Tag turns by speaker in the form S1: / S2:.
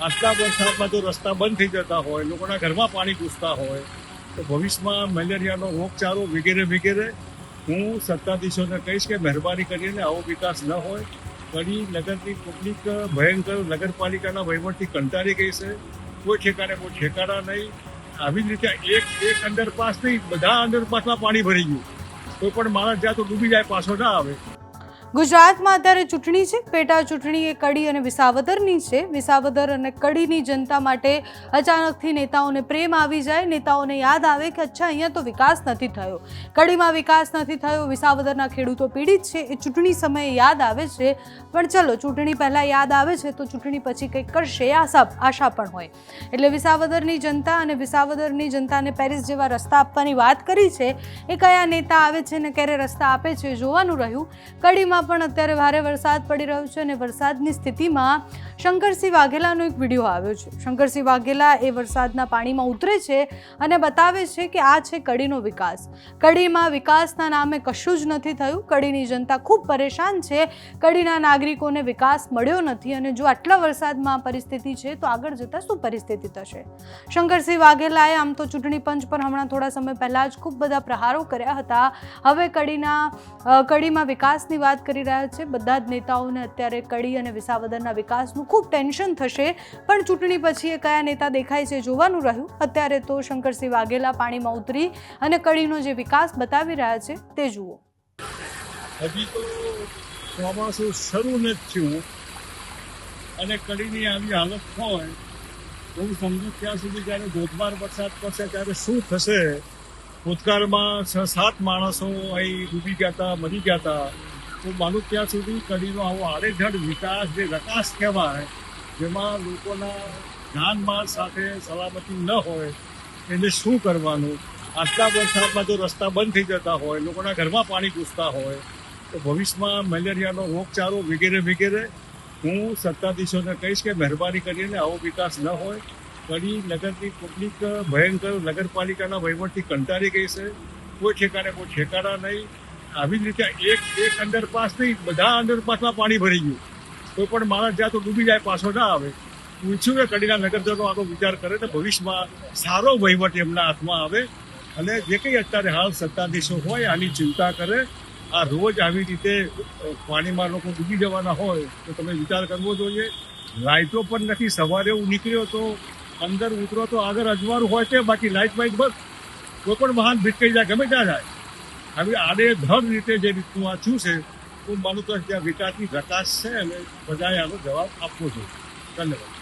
S1: આટલા વરસાદમાં જો રસ્તા બંધ થઈ જતા હોય, લોકોના ઘરમાં પાણી ઘૂસતા હોય, તો ભવિષ્યમાં મેલેરિયાનો રોગચાળો વગેરે વગેરે હું સત્તાધીશોને કહીશ કે મહેરબાની કરીને આવો વિકાસ ન હોય. કડી નગરની પબ્લિક ભયંકર નગરપાલિકાના વહીવટથી કંટાળી ગઈ છે. કોઈ ઠેકાણે કોઈ ઠેકાણા નહીં. આવી જ રીતે એક એક અંડરપાસ નહીં બધા અંડરપાસમાં પાણી ભરી ગયું. કોઈ પણ માણસ જ્યાં તો ડૂબી જાય, પાછો ના આવે.
S2: ગુજરાતમાં અત્યારે ચૂંટણી છે. પેટા ચૂંટણી એ કડી અને વિસાવદરની છે. વિસાવદર અને કડીની જનતા માટે અચાનકથી નેતાઓને પ્રેમ આવી જાય. નેતાઓને યાદ આવે કે અચ્છા, અહીંયા તો વિકાસ નથી થયો. કડીમાં વિકાસ નથી થયો. વિસાવદરના ખેડૂતો પીડિત છે. એ ચૂંટણી સમયે યાદ આવે છે. પણ ચલો, ચૂંટણી પહેલાં યાદ આવે છે તો ચૂંટણી પછી કંઈક કરશે આશા આશા પણ હોય. એટલે વિસાવદરની જનતા અને વિસાવદરની જનતાને પેરિસ જેવા રસ્તા આપવાની વાત કરી છે. એ કયા નેતા આવે છે ને ક્યારે રસ્તા આપે છે જોવાનું રહ્યું. કડીમાં પણ અત્યારે ભારે વરસાદ પડી રહ્યો છે અને વરસાદની સ્થિતિમાં શંકરસિંહ વાઘેલાનો એક વીડિયો આવ્યો છે. શંકરસિંહ વાઘેલા એ વરસાદના પાણીમાં ઉતરે છે અને બતાવે છે કે આ છે કડીનો વિકાસ. કડીમાં વિકાસના નામે કશું જ નથી થયું. કડીની જનતા ખૂબ પરેશાન છે. કડીના નાગરિકોને વિકાસ મળ્યો નથી અને જો આટલા વરસાદમાં પરિસ્થિતિ છે તો આગળ જતાં શું પરિસ્થિતિ થશે? શંકરસિંહ વાઘેલાએ આમ તો ચૂંટણી પંચ પર હમણાં થોડા સમય પહેલાં જ ખૂબ બધા પ્રહારો કર્યા હતા. હવે કડીના કડીમાં વિકાસની વાત કરી રહ્યા છે. બધા જ નેતાઓને અત્યારે કડી અને વિસાવદરના વિકાસનું ખૂબ ટેન્શન થશે. પણ ચૂંટણી પછી એ કયા નેતા દેખાય છે જોવાનું રહ્યું. અત્યારે તો શંકરસિંહ વાઘેલા પાણીમાં ઉતરી અને કડીનો જે વિકાસ બતાવી રહ્યા છે તે જુઓ.
S1: હજી તો શરૂ નથી થયું અને કડીની આવી હાલત હોય હું સમજુ ત્યાં સુધી જ્યારે ધોધમાર વરસાદ પડશે ત્યારે શું થશે? ભૂતકાળમાં છ સાત માણસો અહીં ડૂબી ગયા હતા, મરી ગયા હતા. તો માનું ત્યાં સુધી કડીનો આવો આડેધડ વિકાસ જે વિકાસ કહેવાય, જેમાં લોકોના જાનમાલ સાથે સલામતી ન હોય, એને શું કરવાનું? આટલા વરસાદમાં જો રસ્તા બંધ થઈ જતા હોય, લોકોના ઘરમાં પાણી ઘૂસતા હોય, તો ભવિષ્યમાં મેલેરિયાનો રોગચાળો વગેરે વગેરે, હું સત્તાધીશોને કહીશ કે મહેરબાની કરીને આવો વિકાસ ન હોય. કડી નગરની પબ્લિક ભયંકર નગરપાલિકાના વહીવટથી કંટાળી ગઈ છે. કોઈ ઠેકાણે કોઈ ઠેકાણા નહીં. આવી જ રીતે એક એક અંડરપાસ નહીં બધા અંડરપાસમાં પાણી ભરી ગયું. કોઈ પણ માણસ જ્યાં તો ડૂબી જાય, પાછો ના આવે. હું ઈચ્છું કે કડીના નગરજનો આનો વિચાર કરે તો ભવિષ્યમાં સારો વહીવટ એમના હાથમાં આવે. અને જે કંઈ અત્યારે હાલ સત્તાધીશો હોય, આની ચિંતા કરે. આ રોજ આવી રીતે પાણીમાં લોકો ડૂબી જવાના હોય, તો તમે વિચાર કરવો જોઈએ. લાઇટો પણ નથી. સવારે હું નીકળ્યો તો અંદર ઉતરો તો આગળ અજવાળું હોય છે, બાકી લાઇટ વાઇટ બસ કોઈ પણ વાહન ભીટકાઈ જાય, ગમે ત્યાં જાય. આવી આડેધડ રીતે જે રીતનું આ થયું છે, હું માનું તો ત્યાં વિકાસની પ્રકાશ છે અને બધાએ આનો જવાબ આપવો જોઈએ. ધન્યવાદ.